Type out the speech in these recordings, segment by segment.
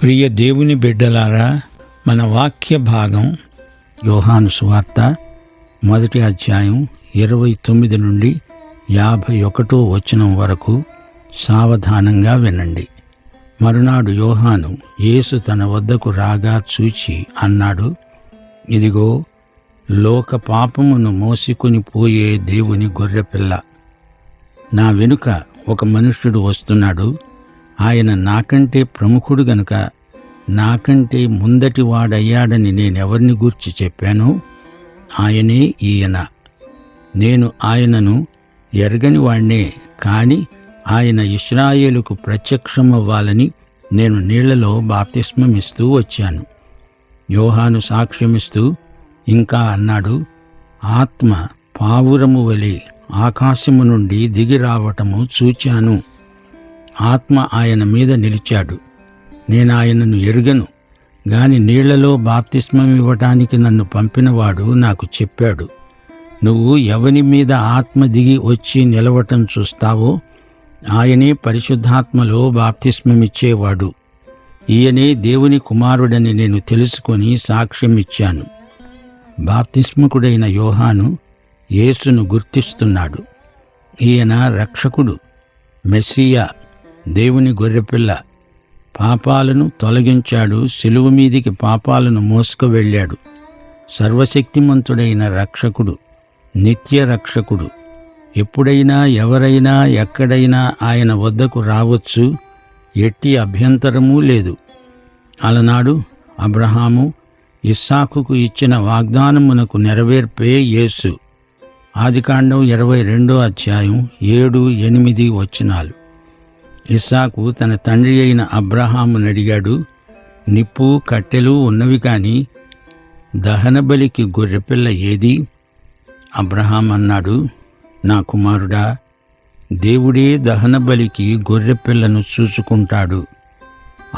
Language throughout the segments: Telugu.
ప్రియ దేవుని బిడ్డలారా మన వాక్య భాగం యోహాను సువార్త మొదటి అధ్యాయం ఇరవై తొమ్మిది నుండి యాభై ఒకటో వచనం వరకు సావధానంగా వినండి. మరునాడు యోహాను యేసు తన వద్దకు రాగా చూచి అన్నాడు ఇదిగో లోక పాపమును మోసుకుని పోయే దేవుని గొర్రెపిల్ల నా వెనుక ఒక మనుష్యుడు వస్తున్నాడు. ఆయన నాకంటే ప్రముఖుడు గనుక నాకంటే ముందటి వాడయ్యాడని నేనెవరిని గూర్చి చెప్పానో? ఆయనే ఈయన. నేను ఆయనను ఎరగని వాణ్ణే కాని ఆయన ఇస్రాయేలుకు ప్రత్యక్షమవ్వాలని నేను నీళ్ళలో బాప్తిస్మమిస్తూ వచ్చాను. యోహాను సాక్ష్యమిస్తూ ఇంకా అన్నాడు ఆత్మ పావురము వలె ఆకాశము నుండి దిగి రావటము చూచాను. ఆత్మ ఆయన మీద నిలిచాడు. నేను ఆయనను ఎరుగను. గాని నీళ్ళలో బాప్తిస్మం ఇవ్వటానికి నన్ను పంపినవాడు నాకు చెప్పాడు. నువ్వు ఎవని మీద ఆత్మ దిగి వచ్చి నిలవటం చూస్తావో ఆయనే పరిశుద్ధాత్మలో బాప్తిస్మమిచ్చేవాడు. ఈయనే దేవుని కుమారుడని నేను తెలుసుకొని సాక్ష్యమిచ్చాను. బాప్తిస్మకుడైన యోహాను యేసును గుర్తిస్తున్నాడు. ఈయన రక్షకుడు మెస్సియా దేవుని గొర్రెపిల్ల. పాపాలను తొలగించాడు సిలువ మీదికి పాపాలను మోసుకు వెళ్ళాడు. సర్వశక్తిమంతుడైన రక్షకుడు నిత్య రక్షకుడు. ఎప్పుడైనా ఎవరైనా ఎక్కడైనా ఆయన వద్దకు రావచ్చు ఎట్టి అభ్యంతరమూ లేదు. అలనాడు అబ్రహాము ఇస్సాకుకు ఇచ్చిన వాగ్దానమునకు నెరవేర్పే యేసు. ఆదికాండం ఇరవై రెండో అధ్యాయం ఏడు ఎనిమిది వచనాలు. ఇస్సాకు తన తండ్రి అయిన అబ్రహామును అడిగాడు నిప్పు కట్టెలు ఉన్నవి కానీ దహనబలికి గొర్రెపిల్ల ఏది? అబ్రహాం అన్నాడు నా కుమారుడా దేవుడే దహనబలికి గొర్రెపిల్లను చూసుకుంటాడు.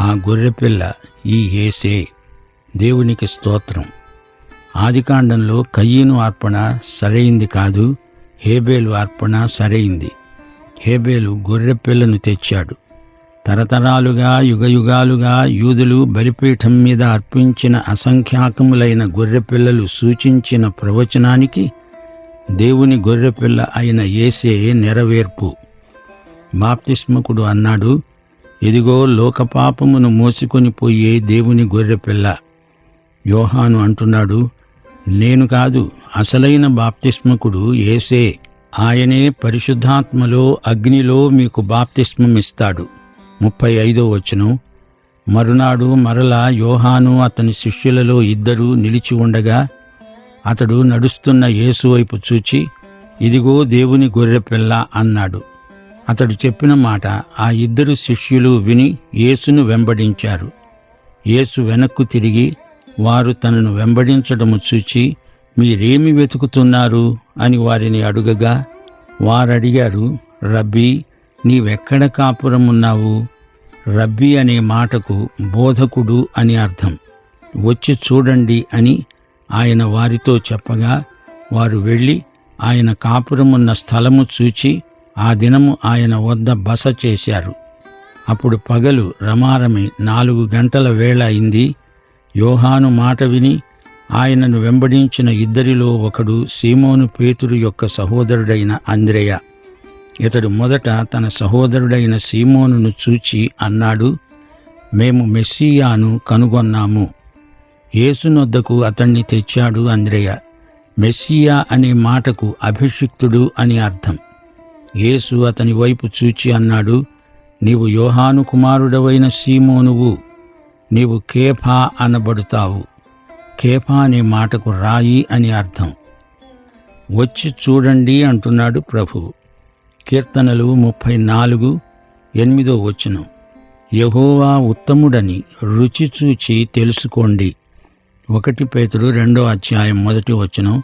ఆ గొర్రెపిల్ల ఈ ఏసే దేవునికి స్తోత్రం. ఆదికాండంలో కయ్యను అర్పణ సరైంది కాదు హేబేలు అర్పణ సరైంది. హేబేలు గొర్రెపిల్లను తెచ్చాడు. తరతరాలుగా యుగయుగాలుగా యూదులు బలిపీఠం మీద అర్పించిన అసంఖ్యాకములైన గొర్రెపిల్లలు సూచించిన ప్రవచనానికి దేవుని గొర్రెపిల్ల అయిన ఏసే నెరవేర్పు. బాప్తిస్మకుడు అన్నాడు ఇదిగో లోకపాపమును మోసుకొని పోయే దేవుని గొర్రెపిల్ల. యోహాను అంటున్నాడు నేను కాదు అసలైన బాప్తిస్మకుడు ఏసే ఆయనే పరిశుద్ధాత్మలో అగ్నిలో మీకు బాప్తిస్మమిస్తాడు. ముప్పై ఐదో వచనం. మరునాడు మరల యోహాను అతని శిష్యులలో ఇద్దరూ నిలిచి ఉండగా అతడు నడుస్తున్న యేసు వైపు చూచి ఇదిగో దేవుని గొర్రెపిల్ల అన్నాడు. అతడు చెప్పిన మాట ఆ ఇద్దరు శిష్యులు విని యేసును వెంబడించారు. యేసు వెనక్కు తిరిగి వారు తనను వెంబడించడము చూచి మీరేమి వెతుకుతున్నారు? అని వారిని అడుగగా వారడిగారు రబ్బీ నీవెక్కడ కాపురమున్నావు? రబ్బీ అనే మాటకు బోధకుడు అని అర్థం. వచ్చి చూడండి అని ఆయన వారితో చెప్పగా వారు వెళ్ళి ఆయన కాపురమున్న స్థలము చూచి ఆ దినము ఆయన వద్ద బస చేశారు. అప్పుడు పగలు రమారమి నాలుగు గంటల వేళ అయింది. యోహాను మాట విని ఆయనను వెంబడించిన ఇద్దరిలో ఒకడు సీమోను పేతురు యొక్క సహోదరుడైన అంద్రేయ. ఇతడు మొదట తన సహోదరుడైన సీమోనును చూచి అన్నాడు మేము మెస్సియాను కనుగొన్నాము. యేసునొద్దకు అతణ్ణి తెచ్చాడు అంద్రేయ. మెస్సియా అనే మాటకు అభిషిక్తుడు అని అర్థం. యేసు అతని వైపు చూచి అన్నాడు నీవు యోహాను కుమారుడవైన సీమోనువు. నీవు కేఫా అనబడుతావు. కేఫా అనే మాటకు రాయి అని అర్థం. వచ్చి చూడండి అంటున్నాడు ప్రభువు కీర్తనలు ముప్పై నాలుగు ఎనిమిదో వచనం. యహోవా ఉత్తముడని రుచి చూచి తెలుసుకోండి. ఒకటి పేతుడు రెండో అధ్యాయం మొదటి వచనం.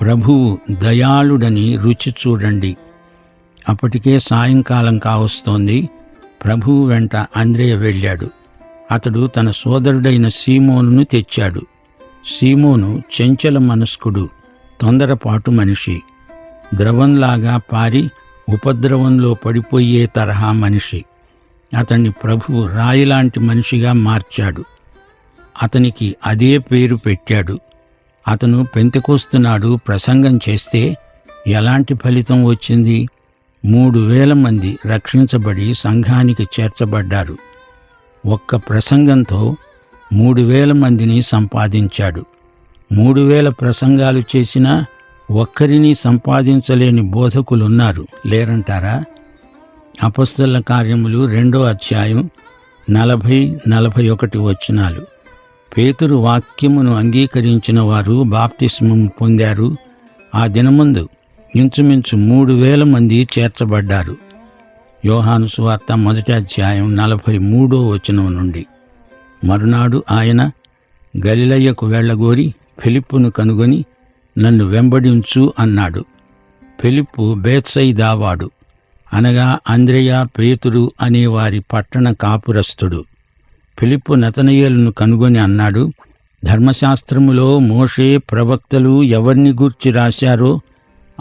ప్రభువు దయాళుడని రుచి చూడండి. అప్పటికే సాయంకాలం కావస్తోంది. ప్రభువు వెంట అంద్రేయ వెళ్ళాడు. అతడు తన సోదరుడైన సీమోనును తెచ్చాడు. సీమోను చెంచల మనస్కుడు తొందరపాటు మనిషి. ద్రవంలాగా పారి ఉపద్రవంలో పడిపోయే తరహా మనిషి. అతన్ని ప్రభువు రాయిలాంటి మనిషిగా మార్చాడు. అతనికి అదే పేరు పెట్టాడు. అతను పెంతకొస్తున్నాడు ప్రసంగం చేస్తే ఎలాంటి ఫలితం వచ్చింది? మూడు వేల మంది రక్షించబడి సంఘానికి చేర్చబడ్డారు. ఒక్క ప్రసంగంతో మూడు వేల మందిని సంపాదించాడు. మూడు వేల ప్రసంగాలు చేసినా ఒక్కరిని సంపాదించలేని బోధకులున్నారు. లేరంటారా? అపస్తుల కార్యములు రెండో అధ్యాయం నలభై నలభై ఒకటి వచనాలు. పేతురు వాక్యమును అంగీకరించిన వారు బాప్తిస్మం పొందారు. ఆ దినముందు ఇంచుమించు మూడు వేల మంది చేర్చబడ్డారు. యోహాను సువార్త మొదటి అధ్యాయం నలభై మూడో వచనం నుండి. మరునాడు ఆయన గలిలయ్యకు వెళ్ళగోరి ఫిలిప్పును కనుగొని నన్ను వెంబడించు అన్నాడు. ఫిలిప్పు బేత్సైదావాడు అనగా అంద్రయ పేతురు అనే వారి పట్టణ కాపురస్తుడు ఫిలిప్పు నతనయేలును కనుగొని అన్నాడు ధర్మశాస్త్రములో మోషే ప్రవక్తలు ఎవరిని గూర్చి రాశారో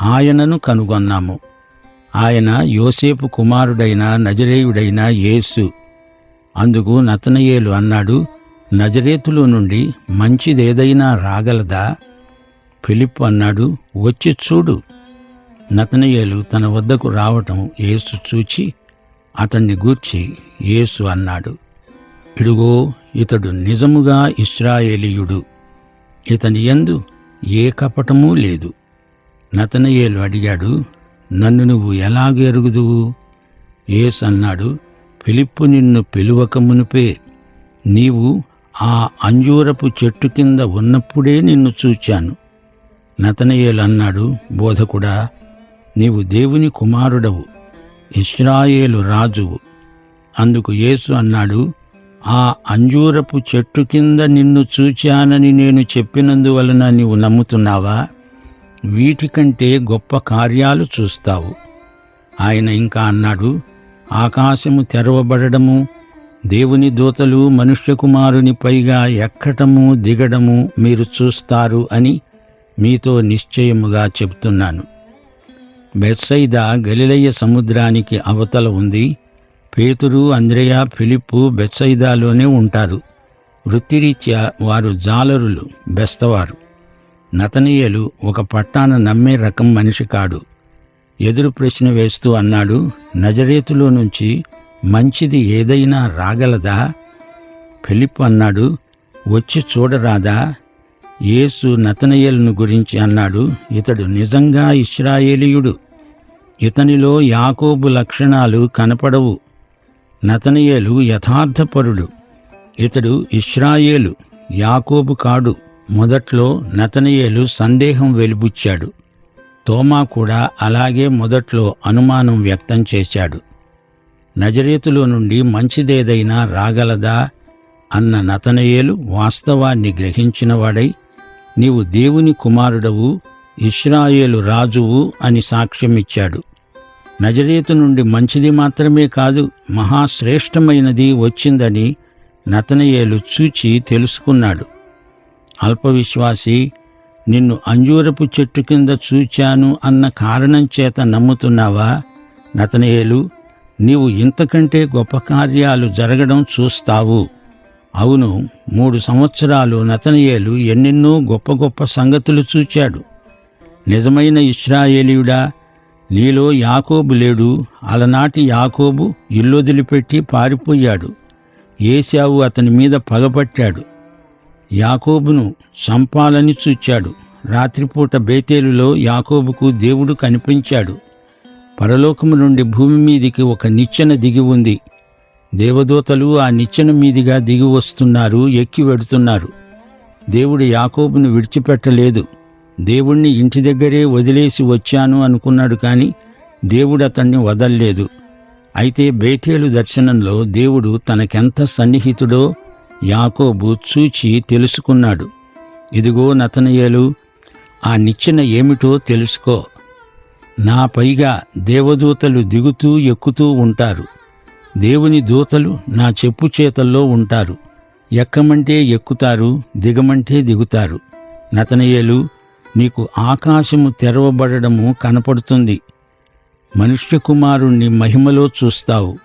ఆయనను కనుగొన్నాము. ఆయన యోసేపు కుమారుడైన నజరేయుడైన యేసు. అందుకు నతనయేలు అన్నాడు నజరేతులో నుండి మంచిదేదైనా రాగలదా? ఫిలిప్ అన్నాడు వచ్చి చూడు. నతనయేలు తన వద్దకు రావటం యేసు చూచి అతన్ని గూర్చి యేసు అన్నాడు ఇడుగో ఇతడు నిజముగా ఇస్రాయేలీయుడు ఇతని యందు ఏ కపటమూ లేదు. నతనయేలు అడిగాడు నన్ను నువ్వు ఎలాగ ఎరుగుదువు? యేసు అన్నాడు ఫిలిప్పు నిన్ను పిలువక మునిపే నీవు ఆ అంజూరపు చెట్టు కింద ఉన్నప్పుడే నిన్ను చూచాను. నతనయేలు అన్నాడు బోధకుడా నీవు దేవుని కుమారుడవు ఇస్రాయేలు రాజువు. అందుకు యేసు అన్నాడు ఆ అంజూరపు చెట్టు కింద నిన్ను చూచానని నేను చెప్పినందువలన నీవు నమ్ముతున్నావా? వీటికంటే గొప్ప కార్యాలు చూస్తావు. ఆయన ఇంకా అన్నాడు ఆకాశము తెరవబడము దేవుని దూతలు మనుష్య కుమారుని పైగా ఎక్కటము దిగడము మీరు చూస్తారు అని మీతో నిశ్చయముగా చెప్తున్నాను బెత్సైద గలిలయ్య సముద్రానికి అవతల ఉంది. పేతురు అంద్రయ ఫిలిప్పు బెత్సైదాలోనే ఉంటారు. వృత్తిరీత్యా వారు జాలరులు బెస్తవారు. నతనీయులు ఒక పట్టాన నమ్మే రకం మనిషి కాడు. ఎదురు ప్రశ్న వేస్తూ అన్నాడు నజరేతులో నుంచి మంచిది ఏదైనా రాగలదా? ఫిలిప్ అన్నాడు వచ్చి చూడరాదా? యేసు నతనయేలును గురించి అన్నాడు ఇతడు నిజంగా ఇస్రాయేలీయుడు ఇతనిలో యాకోబు లక్షణాలు కనపడవు. నతనయేలు యథార్థపరుడు. ఇతడు ఇస్రాయేలు యాకోబు కాడు. మొదట్లో నతనయేలు సందేహం వెలిబుచ్చాడు. తోమా కూడా అలాగే మొదట్లో అనుమానం వ్యక్తం చేశాడు. నజరేతులో నుండి మంచిదేదైనా రాగలదా? అన్న నతనయేలు వాస్తవాన్ని గ్రహించినవాడై నీవు దేవుని కుమారుడవు ఇస్రాయేలు రాజువు అని సాక్ష్యమిచ్చాడు. నజరేతు నుండి మంచిది మాత్రమే కాదు మహాశ్రేష్టమైనది వచ్చిందని నతనయేలు చూచి తెలుసుకున్నాడు. అల్పవిశ్వాసి నిన్ను అంజూరపు చెట్టు కింద చూచాను అన్న కారణం చేత నమ్ముతున్నావా? నతనేయులు నీవు ఇంతకంటే గొప్ప కార్యాలు జరగడం చూస్తావు. అవును మూడు సంవత్సరాలు నతనయేలు ఎన్నెన్నో గొప్ప గొప్ప సంగతులు చూచాడు. నిజమైన ఇస్రాయేలీయుడా నీలో యాకోబు లేడు అలనాటి యాకోబు ఇల్లొదిలిపెట్టి పారిపోయాడు. ఏశావు అతని మీద పగపట్టాడు. యాకోబును చంపాలని చూచాడు రాత్రిపూట బేతేలులో యాకోబుకు దేవుడు కనిపించాడు. పరలోకము నుండి భూమి మీదికి ఒక నిచ్చెన దిగి ఉంది. దేవదూతలు ఆ నిచ్చెన మీదిగా దిగి వస్తున్నారు ఎక్కి వెడుతున్నారు. దేవుడు యాకోబును విడిచిపెట్టలేదు. దేవుణ్ణి ఇంటి దగ్గరే వదిలేసి వచ్చాను అనుకున్నాడు కానీ దేవుడు అతన్ని వదల్లేదు. అయితే బేతేలు దర్శనంలో దేవుడు తనకెంత సన్నిహితుడో యాకోబు చూచి తెలుసుకున్నాడు. ఇదిగో నతనయేలు ఆ నిచ్చెన ఏమిటో తెలుసుకో. నా పైగా దేవదూతలు దిగుతూ ఎక్కుతూ ఉంటారు. దేవుని దూతలు నా చెప్పు చేతల్లో ఉంటారు. ఎక్కమంటే ఎక్కుతారు దిగమంటే దిగుతారు. నతనయేలు నీకు ఆకాశము తెరవబడము కనపడుతుంది. మనుష్య కుమారుణ్ణి మహిమలో చూస్తావు.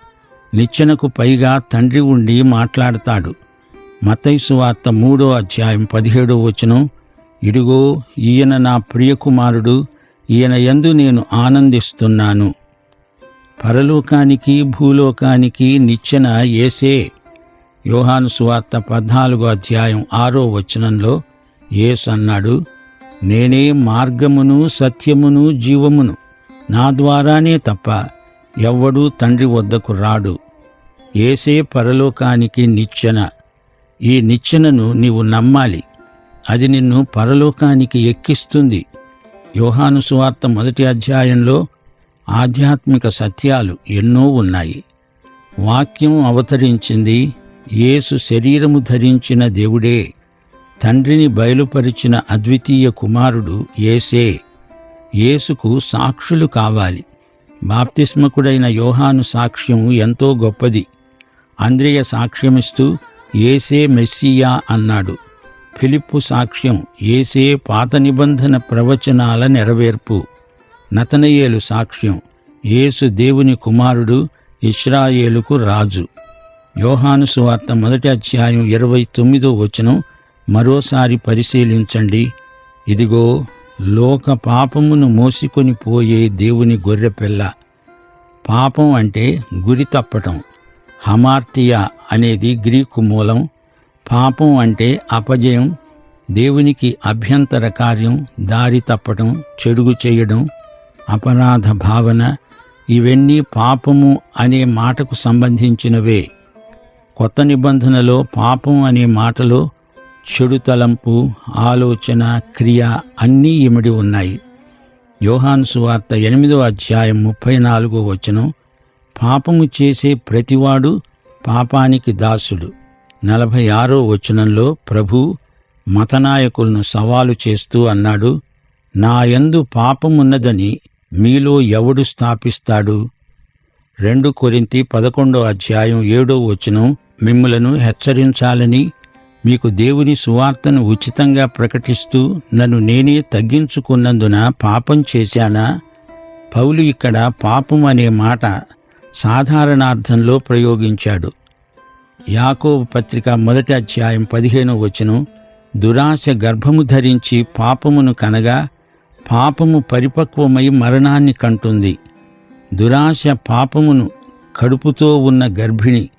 నిచ్చెనకు పైగా తండ్రి ఉండి మాట్లాడతాడు. మతైసు వార్త మూడో అధ్యాయం పదిహేడో వచనం ఇడుగో ఈయన నా ప్రియకుమారుడు ఈయన యందు నేను ఆనందిస్తున్నాను. పరలోకానికి భూలోకానికి నిచ్చెన ఏసే యోహాను సువార్త పద్నాలుగో అధ్యాయం ఆరో వచనంలో యేసు అన్నాడు నేనే మార్గమును సత్యమును జీవమును. నా ద్వారానే తప్ప ఎవ్వడూ తండ్రి వద్దకు రాడు. ఏసే పరలోకానికి నిచ్చెన. ఈ నిచ్చెనను నీవు నమ్మాలి. అది నిన్ను పరలోకానికి ఎక్కిస్తుంది. యోహాను సువార్త మొదటి అధ్యాయంలో ఆధ్యాత్మిక సత్యాలు ఎన్నో ఉన్నాయి. వాక్యం అవతరించింది యేసు శరీరము ధరించిన దేవుడే. తండ్రిని బయలుపరిచిన అద్వితీయ కుమారుడు యేసే. యేసుకు సాక్షులు కావాలి. బాప్తిస్మకుడైన యోహాను సాక్ష్యం ఎంతో గొప్పది. అంద్రియ సాక్ష్యమిస్తూ ఏసే మెస్సియా అన్నాడు. ఫిలిప్పు సాక్ష్యం ఏసే పాత నిబంధన ప్రవచనాల నెరవేర్పు. నతనయేలు సాక్ష్యం యేసు దేవుని కుమారుడు ఇస్రాయేలుకు రాజు. యోహాను సువార్త మొదటి అధ్యాయం ఇరవై తొమ్మిదో వచనం మరోసారి పరిశీలించండి. ఇదిగో లోక పాపమును మోసుకొని పోయే దేవుని గొర్రెపిల్ల. పాపం అంటే గురి తప్పటం. హమార్టియా అనేది గ్రీకు మూలం. పాపం అంటే అపజయం దేవునికి అభ్యంతర కార్యం దారి తప్పటం చెడుగు చేయడం అపరాధ భావన ఇవన్నీ పాపము అనే మాటకు సంబంధించినవే. కొత్త నిబంధనలో పాపం అనే మాటలో చెడు తలంపు ఆలోచన క్రియ అన్నీ ఇమిడి ఉన్నాయి. యోహాను సువార్త ఎనిమిదో అధ్యాయం ముప్పై నాలుగో వచనం. పాపము చేసే ప్రతివాడు పాపానికి దాసుడు. నలభై ఆరో వచనంలో ప్రభు మతనాయకులను సవాలు చేస్తూ అన్నాడు నాయందు పాపమున్నదని మీలో ఎవడు స్థాపిస్తాడు? రెండు కొరింతి పదకొండో అధ్యాయం ఏడో వచనం మిమ్ములను హెచ్చరించాలని మీకు దేవుని సువార్తను ఉచితంగా ప్రకటిస్తూ నన్ను నేనే తగ్గించుకున్నందున పాపం చేశానా? పౌలు ఇక్కడ పాపం అనే మాట సాధారణార్థంలో ప్రయోగించాడు. యాకోబు పత్రిక మొదటి అధ్యాయం పదిహేను వచనం దురాశ గర్భము ధరించి పాపమును కనగా పాపము పరిపక్వమై మరణాన్ని కంటుంది. దురాశ పాపమును కడుపుతో ఉన్న గర్భిణి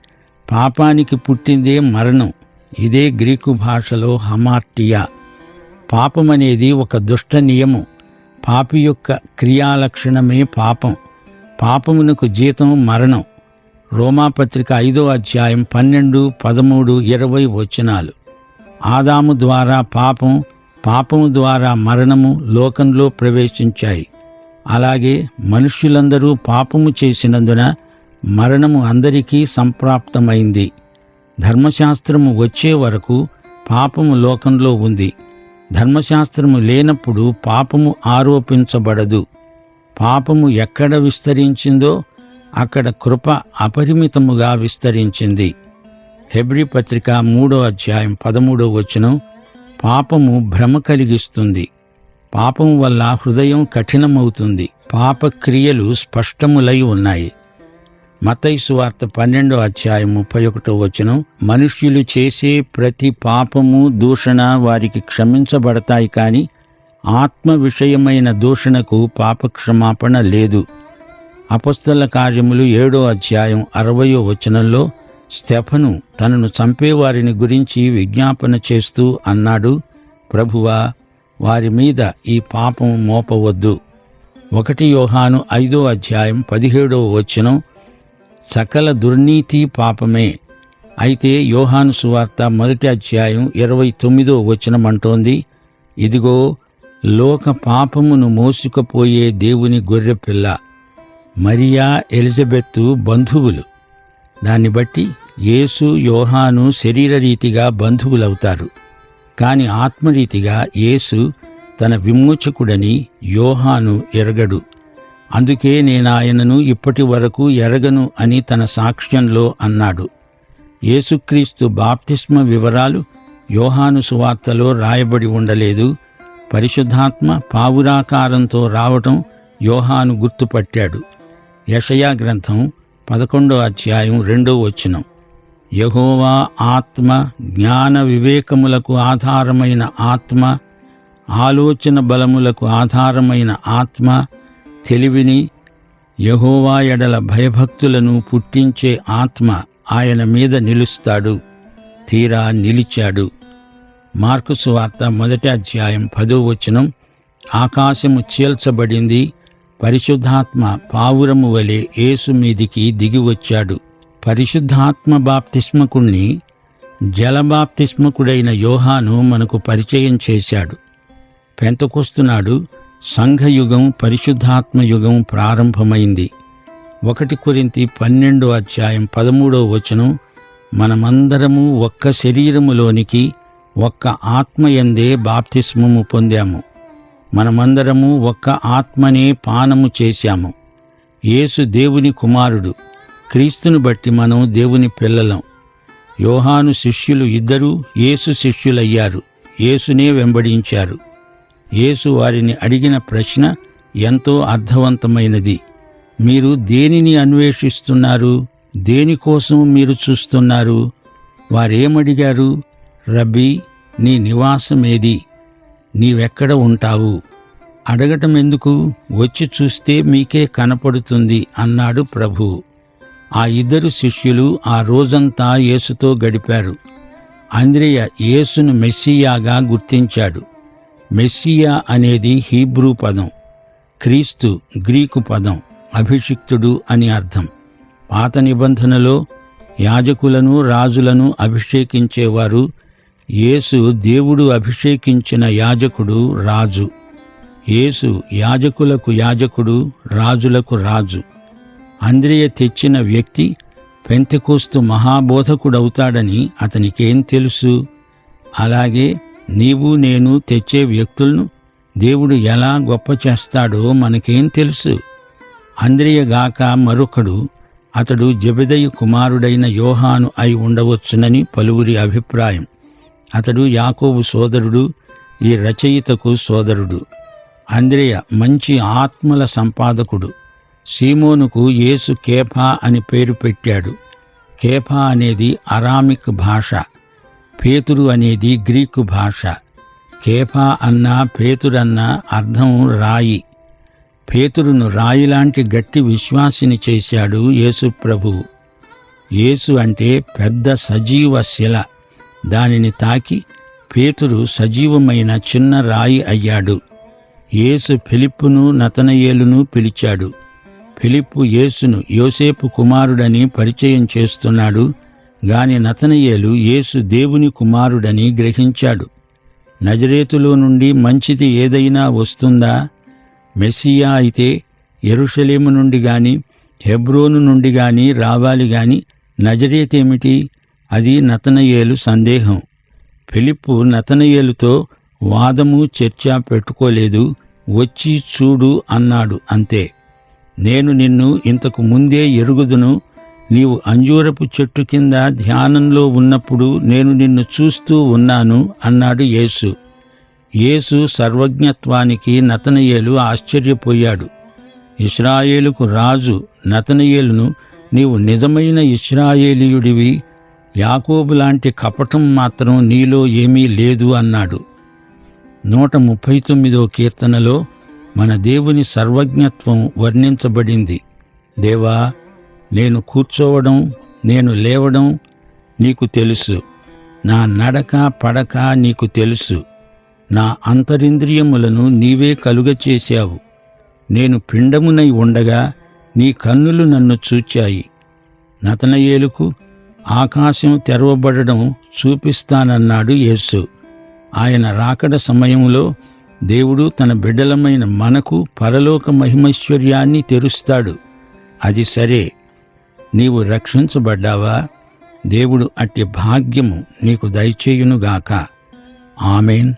పాపానికి పుట్టిందే మరణం. ఇదే గ్రీకు భాషలో హమార్టియా. పాపమనేది ఒక దుష్ట నియమం. పాపి యొక్క క్రియాలక్షణమే పాపం. పాపమునకు జీతం మరణం. రోమాపత్రిక ఐదో అధ్యాయం పన్నెండు పదమూడు ఇరవై వచనాలు. ఆదాము ద్వారా పాపం పాపము ద్వారా మరణము లోకంలో ప్రవేశించాయి. అలాగే మనుష్యులందరూ పాపము చేసినందున మరణము అందరికీ సంప్రాప్తమైంది. ధర్మశాస్త్రము వచ్చే వరకు పాపము లోకంలో ఉంది. ధర్మశాస్త్రము లేనప్పుడు పాపము ఆరోపించబడదు. పాపము ఎక్కడ విస్తరించిందో అక్కడ కృప అపరిమితముగా విస్తరించింది. హెబ్రి పత్రిక మూడో అధ్యాయం పదమూడో వచనం పాపము భ్రమ కలిగిస్తుంది. పాపం వల్ల హృదయం కఠినమవుతుంది. పాపక్రియలు స్పష్టములై ఉన్నాయి. మతైసు వార్త పన్నెండో అధ్యాయం ముప్పై ఒకటో వచనం మనుష్యులు చేసే ప్రతి పాపము దూషణ వారికి క్షమించబడతాయి కానీ ఆత్మ విషయమైన దూషణకు పాపక్షమాపణ లేదు. అపస్తల కార్యములు ఏడో అధ్యాయం అరవయో వచనంలో స్టెఫను తనను చంపేవారిని గురించి విజ్ఞాపన చేస్తూ అన్నాడు ప్రభువా వారి మీద ఈ పాపం మోపవద్దు. ఒకటి యోహాను ఐదో అధ్యాయం పదిహేడవ వచనం సకల దుర్నీతి పాపమే. అయితే యోహాను సువార్త మొదటి అధ్యాయం ఇరవై తొమ్మిదో వచనం అంటోంది ఇదిగో లోక పాపమును మోసుకుపోయే దేవుని గొర్రెపిల్ల మరియా ఎలిజబెత్తు బంధువులు. దాన్ని బట్టి యేసు యోహాను శరీరరీతిగా బంధువులవుతారు. కాని ఆత్మరీతిగా యేసు తన విమోచకుడని యోహాను ఎరగడు. అందుకే నేనాయనను ఇప్పటి వరకు ఎరగను అని తన సాక్ష్యంలో అన్నాడు. యేసుక్రీస్తు బాప్తిస్మ వివరాలు యోహాను సువార్తలో రాయబడి ఉండలేదు. పరిశుద్ధాత్మ పావురాకారంతో రావటం యోహాను గుర్తుపట్టాడు. యషయా గ్రంథం పదకొండో అధ్యాయం రెండో వచనం. యహోవా ఆత్మ జ్ఞాన వివేకములకు ఆధారమైన ఆత్మ ఆలోచన బలములకు ఆధారమైన ఆత్మ తెలివిని యహోవా ఎడల భయభక్తులను పుట్టించే ఆత్మ ఆయన మీద నిలుస్తాడు తీరా నిలిచాడు. మార్కు సువార్త మొదటి అధ్యాయం పదో వచనం. ఆకాశము చీల్చబడింది పరిశుద్ధాత్మ పావురము వలె యేసు మీదికి దిగి వచ్చాడు. పరిశుద్ధాత్మ బాప్తిస్మకుణ్ణి జలబాప్తిస్మకుడైన యోహాను మనకు పరిచయం చేశాడు. పెంతకొస్తున్నాడు సంఘయుగం పరిశుద్ధాత్మ యుగం ప్రారంభమైంది. ఒకటి కొరింతి పన్నెండో అధ్యాయం పదమూడో వచనం. మనమందరము ఒక్క శరీరములోనికి ఒక్క ఆత్మయందే బాప్తిస్మము పొందాము. మనమందరము ఒక్క ఆత్మనే పానము చేశాము. యేసు దేవుని కుమారుడు క్రీస్తును బట్టి మనం దేవుని పిల్లలం. యోహాను శిష్యులు ఇద్దరూ యేసు శిష్యులయ్యారు. యేసునే వెంబడించారు. యేసు వారిని అడిగిన ప్రశ్న ఎంతో అర్థవంతమైనది. మీరు దేనిని అన్వేషిస్తున్నారు? దేనికోసం మీరు చూస్తున్నారు? వారేమడిగారు? రబీ నీ నివాసమేది? నీవెక్కడ ఉంటావు? అడగటం ఎందుకు వచ్చి చూస్తే మీకే కనపడుతుంది అన్నాడు ప్రభు. ఆ ఇద్దరు శిష్యులు ఆ రోజంతా యేసుతో గడిపారు. అంద్రియ యేసును మెస్సియాగా గుర్తించాడు. మెస్సియా అనేది హీబ్రూ పదం. క్రీస్తు గ్రీకు పదం. అభిషిక్తుడు అని అర్థం. పాత నిబంధనలో యాజకులను రాజులను అభిషేకించేవారు యేసు దేవుడు అభిషేకించిన యాజకుడు రాజు. యేసు యాజకులకు యాజకుడు రాజులకు రాజు. అంద్రియ తెచ్చిన వ్యక్తి పెంతకోస్తు మహాబోధకుడవుతాడని అతనికేం తెలుసు? అలాగే నీవు నేను తెచ్చే వ్యక్తులను దేవుడు ఎలా గొప్ప చేస్తాడో మనకేం తెలుసు? అంద్రియగాక మరొకడు అతడు జబెదయి కుమారుడైన యోహాను అయి ఉండవచ్చునని పలువురి అభిప్రాయం. అతడు యాకోబు సోదరుడు ఈ రచయితకు సోదరుడు. అంద్రేయ మంచి ఆత్మల సంపాదకుడు. సీమోనుకు యేసు కేఫా అని పేరు పెట్టాడు. కేఫా అనేది అరామిక్ భాష. పేతురు అనేది గ్రీకు భాష. కేఫా అన్నా పేతురన్నా అర్థం రాయి. పేతురును రాయిలాంటి గట్టి విశ్వాసిని చేశాడు యేసు ప్రభువు యేసు అంటే పెద్ద సజీవ శిల. దానిని తాకి పేతురు సజీవమైన చిన్న రాయి అయ్యాడు. యేసు ఫిలిప్పును నతనయేలును పిలిచాడు. ఫిలిప్పు యేసును యోసేపు కుమారుడని పరిచయం చేస్తున్నాడు. గాని నతనయేలు యేసు దేవుని కుమారుడని గ్రహించాడు. నజరేతులో నుండి మంచిది ఏదైనా వస్తుందా? మెస్సియా అయితే ఎరుషలేము నుండి గాని హెబ్రోను నుండి గాని రావాలి గాని నజరేతేమిటి? అది నతనయేలు సందేహం. ఫిలిప్పు నతనయేలుతో వాదము చర్చ పెట్టుకోలేదు. వచ్చి చూడు అన్నాడు అంతే. నేను నిన్ను ఇంతకు ముందే ఎరుగుదును. నీవు అంజూరపు చెట్టు కింద ధ్యానంలో ఉన్నప్పుడు నేను నిన్ను చూస్తూ ఉన్నాను అన్నాడు యేసు. యేసు సర్వజ్ఞత్వానికి నతనయేలు ఆశ్చర్యపోయాడు. ఇస్రాయేలుకు రాజు నతనయేలును నీవు నిజమైన ఇస్రాయేలీయుడివి యాకోబు లాంటి కపటం మాత్రం నీలో ఏమీ లేదు అన్నాడు. నూట ముప్పై తొమ్మిదో కీర్తనలో మన దేవుని సర్వజ్ఞత్వం వర్ణించబడింది. దేవా నేను కూర్చోవడం నేను లేవడం నీకు తెలుసు. నా నడక పడక నీకు తెలుసు. నా అంతరింద్రియములను నీవే కలుగచేశావు నేను పిండమునై ఉండగా నీ కన్నులు నన్ను చూచాయి. నతనయేలుకు ఆకాశం తెరవబడడం చూపిస్తానన్నాడు యేసు. ఆయన రాకడ సమయంలో దేవుడు తన బిడ్డలమైన మనకు పరలోక మహిమైశ్వర్యాన్ని తెరుస్తాడు. అది సరే. నీవు రక్షించబడ్డావా? దేవుడు అట్టి భాగ్యము నీకు దయచేయునుగాక. ఆమెన్.